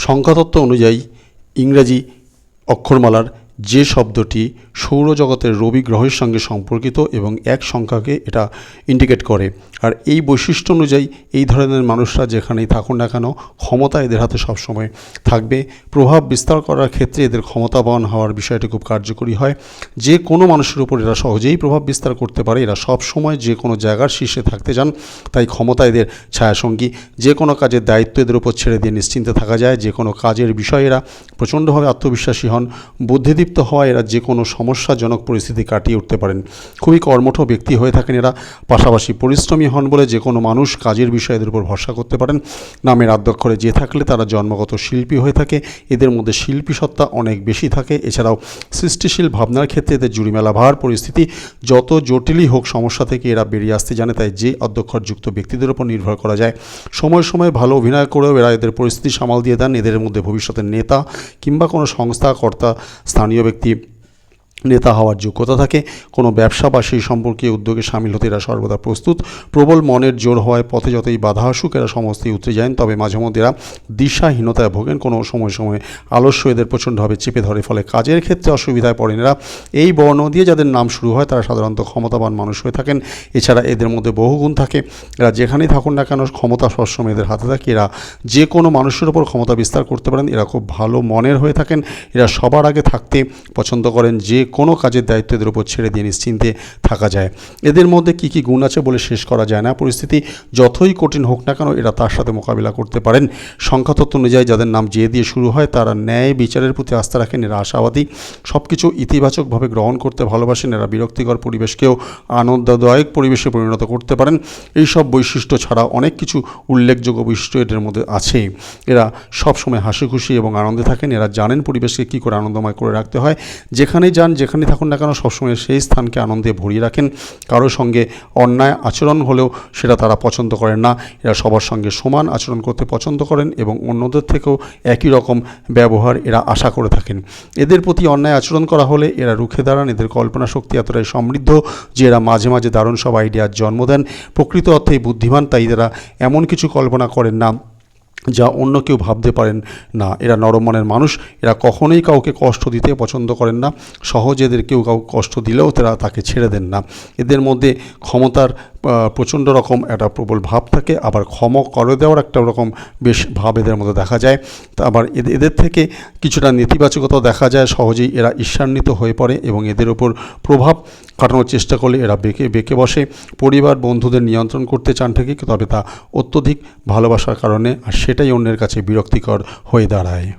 সংখ্যাতত্ত্ব অনুযায়ী ইংরাজি অক্ষরমালার যে শব্দটি সৌরজগতের রবি গ্রহের সঙ্গে সম্পর্কিত এবং এক সংখ্যাকে এটা ইন্ডিকেট করে। আর এই বৈশিষ্ট্য অনুযায়ী এই ধরনের মানুষরা যেখানেই থাকুন না কেন, ক্ষমতা এদের হাতে সবসময় থাকবে। প্রভাব বিস্তার করার ক্ষেত্রে এদের ক্ষমতাবান হওয়ার বিষয়টি খুব কার্যকরী হয়। যে কোনো মানুষের উপর এরা সহজেই প্রভাব বিস্তার করতে পারে। এরা সব সময় যে কোনো জায়গার শীর্ষে থাকতে চান, তাই ক্ষমতা এদের ছায়াসঙ্গী। যে কোনো কাজের দায়িত্ব এদের উপর ছেড়ে দিয়ে নিশ্চিন্তে থাকা যায়। যে কোনো কাজের বিষয়ে এরা প্রচণ্ডভাবে আত্মবিশ্বাসী হন। বুদ্ধিদীপ্ত হওয়া এরা যে কোনো সমস্যাজনক পরিস্থিতি কাটিয়ে উঠতে পারেন। খুবই কর্মঠ ব্যক্তি হয়ে থাকেন এরা। পাশাপাশি পরিশ্রমী হন বলে যে কোনো মানুষ কাজের বিষয়ে এদের উপর ভরসা করতে পারেন। নামের আদ্যক্ষরে যে থাকলে তারা জন্মগত শিল্পী হয়ে থাকে। এদের মধ্যে শিল্পী সত্তা অনেক বেশি থাকে। এছাড়াও সৃষ্টিশীল ভাবনার ক্ষেত্রে এদের জুড়িমেলা ভার পরিস্থিতি যত জটিলই হোক সমস্যা থেকে এরা বেরিয়ে আসতে জানে, তাই যে অধ্যক্ষরযুক্ত ব্যক্তিদের উপর নির্ভর করা যায়। সময় সময় ভালো অভিনয় করেও এরা এদের পরিস্থিতি সামাল দিয়ে দেন। এদের মধ্যে ভবিষ্যতের নেতা কিংবা কোনো সংস্থা, কর্তা, স্থানীয় ব্যক্তি নেতা হওয়ার যোগ্যতা থাকে। কোনো ব্যবসা বা সেই সম্পর্কে উদ্যোগে সামিল হতে এরা সর্বদা প্রস্তুত। প্রবল মনের জোর হওয়ায় পথে যতই বাধা আসুক, এরা সমস্তই উতরে যায় তবে মাঝে মধ্যে এরা দিশাহীনতায় ভোগেন। কোনো সময় সময় আলস্য এদের প্রচণ্ডভাবে চেপে ধরে। ফলে কাজের ক্ষেত্রে অসুবিধায় পড়েন এরা। এই বর্ণ দিয়ে যাদের নাম শুরু হয়, তারা সাধারণত ক্ষমতাবান মানুষ হয়ে থাকেন। এছাড়া এদের মধ্যে বহুগুণ থাকে। এরা যেখানেই থাকুন না কেন, ক্ষমতা সবসময় এদের হাতে থাকে। এরা যে কোনো মানুষের ওপর ক্ষমতা বিস্তার করতে পারেন। এরা খুব ভালো মনের হয়ে থাকেন। এরা সবার আগে থাকতে পছন্দ করেন। যে কোনো কাজের দায়িত্ব এদের উপর ছেড়ে দিয়ে নিশ্চিন্তে থাকা যায়। এদের মধ্যে কী কী গুণ আছে বলে শেষ করা যায় না। পরিস্থিতি যতই কঠিন হোক না কেন, এরা তার সাথে মোকাবিলা করতে পারেন। সংখ্যাতত্ত্ব অনুযায়ী যাদের নাম যে দিয়ে শুরু হয়, তারা ন্যায় বিচারের প্রতি আস্থা রাখেন, এরা আশাবাদী। সব কিছু ইতিবাচকভাবে গ্রহণ করতে ভালোবাসেন, এরা বিরক্তিকর পরিবেশকেও আনন্দদায়ক পরিবেশে পরিণত করতে পারেন। এই সব বৈশিষ্ট্য ছাড়া অনেক কিছু উল্লেখযোগ্য বৈশিষ্ট্য এদের মধ্যে আছে। এরা সবসময় হাসি খুশি এবং আনন্দে থাকেন। এরা জানেন পরিবেশকে কী করে আনন্দময় করে রাখতে হয়। যেখানেই যান যেখানে থাকুন না কেন সবসময় সেই স্থানকে আনন্দে ভরিয়ে রাখেন। কারোর সঙ্গে অন্যায় আচরণ হলেও সেটা তারা পছন্দ করেন না। এরা সবার সঙ্গে সমান আচরণ করতে পছন্দ করেন এবং অন্যদের থেকেও একই রকম ব্যবহার এরা আশা করে থাকেন। এদের প্রতি অন্যায় আচরণ করা হলে এরা রুখে দাঁড়ান। এদের কল্পনা শক্তি এতটাই সমৃদ্ধ যে এরা মাঝে মাঝে দারুণ সব আইডিয়ার জন্ম দেন। প্রকৃত অর্থেই বুদ্ধিমান, তাই এরা এমন কিছু কল্পনা করেন না। যা অন্য কেউ ভাবতে পারেন না। এরা নরম মনের মানুষ। এরা কখনোই কাউকে কষ্ট দিতে পছন্দ করেন না। সহজে এদের কেউ কাউকে কষ্ট দিলেও তারা তাকে ছেড়ে দেন না। এদের মধ্যে ক্ষমতার প্রচণ্ড রকম একটা প্রবল ভাব থাকে, আবার ক্ষম করে দেওয়ার একটা রকম বেশ ভাব এদের মধ্যে দেখা যায়। তা আবার এদের থেকে কিছুটা নেতিবাচকতা দেখা যায়, সহজেই এরা ঈর্ষান্বিত হয়ে পড়ে এবং এদের ওপর প্রভাব কাটানোর চেষ্টা করলে এরা বেঁকে বেঁকে বসে। পরিবার, বন্ধুদের নিয়ন্ত্রণ করতে চান ঠিকই তবে তা অত্যধিক ভালোবাসার কারণে, আর সেটাই অন্যের কাছে বিরক্তিকর হয়ে দাঁড়ায়।